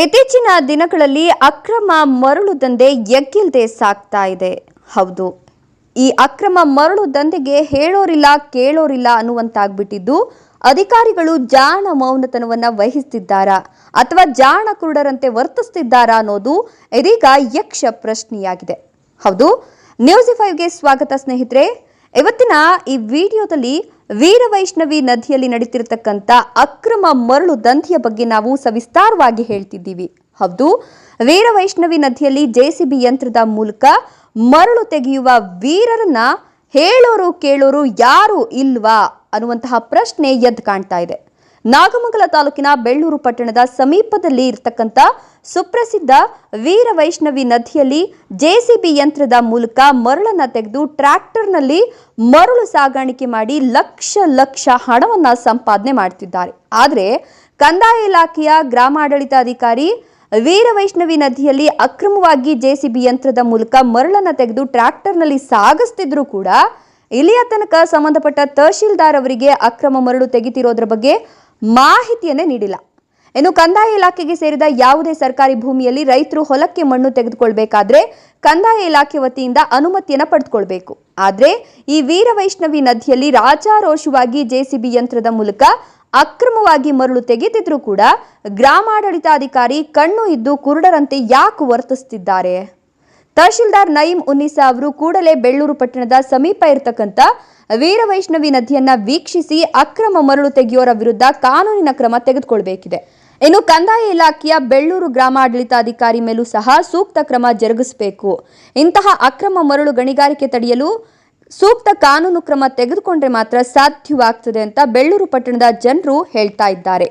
ಇತ್ತೀಚಿನ ದಿನಗಳಲ್ಲಿ ಅಕ್ರಮ ಮರಳು ದಂಧೆ ಎಗ್ಗಿಲ್ದೆ ಸಾಗ್ತಾ ಇದೆ. ಹೌದು, ಈ ಅಕ್ರಮ ಮರಳು ದಂಧೆಗೆ ಹೇಳೋರಿಲ್ಲ, ಕೇಳೋರಿಲ್ಲ ಅನ್ನುವಂತಾಗ್ಬಿಟ್ಟಿದ್ದು ಅಧಿಕಾರಿಗಳು ಜಾಣ ಮೌನತನವನ್ನ ವಹಿಸ್ತಿದ್ದಾರಾ ಅಥವಾ ಜಾಣ ಕುರುಡರಂತೆ ವರ್ತಿಸ್ತಿದ್ದಾರಾ ಅನ್ನೋದು ಇದೀಗ ಯಕ್ಷ ಪ್ರಶ್ನೆಯಾಗಿದೆ. ಹೌದು, ನ್ಯೂಸ್ ಫೈವ್ಗೆ ಸ್ವಾಗತ ಸ್ನೇಹಿತರೆ. ಇವತ್ತಿನ ಈ ವಿಡಿಯೋದಲ್ಲಿ ವೀರವೈಷ್ಣವಿ ನದಿಯಲ್ಲಿ ನಡೀತಿರತಕ್ಕಂಥ ಅಕ್ರಮ ಮರಳು ದಂಧೆಯ ಬಗ್ಗೆ ನಾವು ಸವಿಸ್ತಾರವಾಗಿ ಹೇಳ್ತಿದ್ದೀವಿ. ಹೌದು, ವೀರವೈಷ್ಣವಿ ನದಿಯಲ್ಲಿ ಜೆಸಿಬಿ ಯಂತ್ರದ ಮೂಲಕ ಮರಳು ತೆಗೆಯುವ ವೀರರನ್ನ ಹೇಳೋರು ಕೇಳೋರು ಯಾರು ಇಲ್ವಾ ಅನ್ನುವಂತಹ ಪ್ರಶ್ನೆ ಎದ್ದು ಕಾಣ್ತಾ ಇದೆ. ನಾಗಮಂಗಲ ತಾಲೂಕಿನ ಬೆಳ್ಳೂರು ಪಟ್ಟಣದ ಸಮೀಪದಲ್ಲಿ ಇರತಕ್ಕಂಥ ಸುಪ್ರಸಿದ್ಧ ವೀರವೈಷ್ಣವಿ ನದಿಯಲ್ಲಿ ಜೆಸಿಬಿ ಯಂತ್ರದ ಮೂಲಕ ಮರಳನ್ನು ತೆಗೆದು ಟ್ರ್ಯಾಕ್ಟರ್ನಲ್ಲಿ ಮರಳು ಸಾಗಾಣಿಕೆ ಮಾಡಿ ಲಕ್ಷ ಲಕ್ಷ ಹಣವನ್ನ ಸಂಪಾದನೆ ಮಾಡ್ತಿದ್ದಾರೆ. ಆದರೆ ಕಂದಾಯ ಇಲಾಖೆಯ ಗ್ರಾಮಾಡಳಿತಾಧಿಕಾರಿ ವೀರವೈಷ್ಣವಿ ನದಿಯಲ್ಲಿ ಅಕ್ರಮವಾಗಿ ಜೆಸಿಬಿ ಯಂತ್ರದ ಮೂಲಕ ಮರಳನ್ನು ತೆಗೆದು ಟ್ರ್ಯಾಕ್ಟರ್ನಲ್ಲಿ ಸಾಗಿಸ್ತಿದ್ರು ಕೂಡ ಇಲ್ಲಿಯ ತನಕ ಸಂಬಂಧಪಟ್ಟ ತಹಶೀಲ್ದಾರ್ ಅವರಿಗೆ ಅಕ್ರಮ ಮರಳು ತೆಗಿತಿರೋದ್ರ ಬಗ್ಗೆ ಮಾಹಿತಿಯನ್ನೇ ನೀಡಿಲ್ಲ. ಇನ್ನು ಕಂದಾಯ ಇಲಾಖೆಗೆ ಸೇರಿದ ಯಾವುದೇ ಸರ್ಕಾರಿ ಭೂಮಿಯಲ್ಲಿ ರೈತರು ಹೊಲಕ್ಕೆ ಮಣ್ಣು ತೆಗೆದುಕೊಳ್ಬೇಕಾದ್ರೆ ಕಂದಾಯ ಇಲಾಖೆ ವತಿಯಿಂದ ಅನುಮತಿಯನ್ನು ಪಡೆದುಕೊಳ್ಬೇಕು. ಆದ್ರೆ ಈ ವೀರವೈಷ್ಣವಿ ನದಿಯಲ್ಲಿ ರಾಜಾರೋಷವಾಗಿ ಜೆಸಿಬಿ ಯಂತ್ರದ ಮೂಲಕ ಅಕ್ರಮವಾಗಿ ಮರಳು ತೆಗೆದಿದ್ರು ಕೂಡ ಗ್ರಾಮಾಡಳಿತಾಧಿಕಾರಿ ಕಣ್ಣು ಇದ್ದು ಕುರುಡರಂತೆ ಯಾಕೆ ವರ್ತಿಸ್ತಿದ್ದಾರೆ? ತಹಶೀಲ್ದಾರ್ ನಯೀಂ ಉನ್ನಿಸಾ ಅವರು ಕೂಡಲೇ ಬೆಳ್ಳೂರು ಪಟ್ಟಣದ ಸಮೀಪ ಇರತಕ್ಕಂಥ ವೀರವೈಷ್ಣವಿ ನದಿಯನ್ನ ವೀಕ್ಷಿಸಿ ಅಕ್ರಮ ಮರಳು ತೆಗೆಯೋರ ವಿರುದ್ಧ ಕಾನೂನಿನ ಕ್ರಮ ತೆಗೆದುಕೊಳ್ಬೇಕಿದೆ. ಇನ್ನು ಕಂದಾಯ ಇಲಾಖೆಯ ಬೆಳ್ಳೂರು ಗ್ರಾಮಾಡಳಿತಾಧಿಕಾರಿ ಮೇಲೂ ಸಹ ಸೂಕ್ತ ಕ್ರಮ ಜರುಗಿಸಬೇಕು. ಇಂತಹ ಅಕ್ರಮ ಮರಳು ಗಣಿಗಾರಿಕೆ ತಡೆಯಲು ಸೂಕ್ತ ಕಾನೂನು ಕ್ರಮ ತೆಗೆದುಕೊಂಡ್ರೆ ಮಾತ್ರ ಸಾಧ್ಯವಾಗ್ತದೆ ಅಂತ ಬೆಳ್ಳೂರು ಪಟ್ಟಣದ ಜನರು ಹೇಳ್ತಾ ಇದ್ದಾರೆ.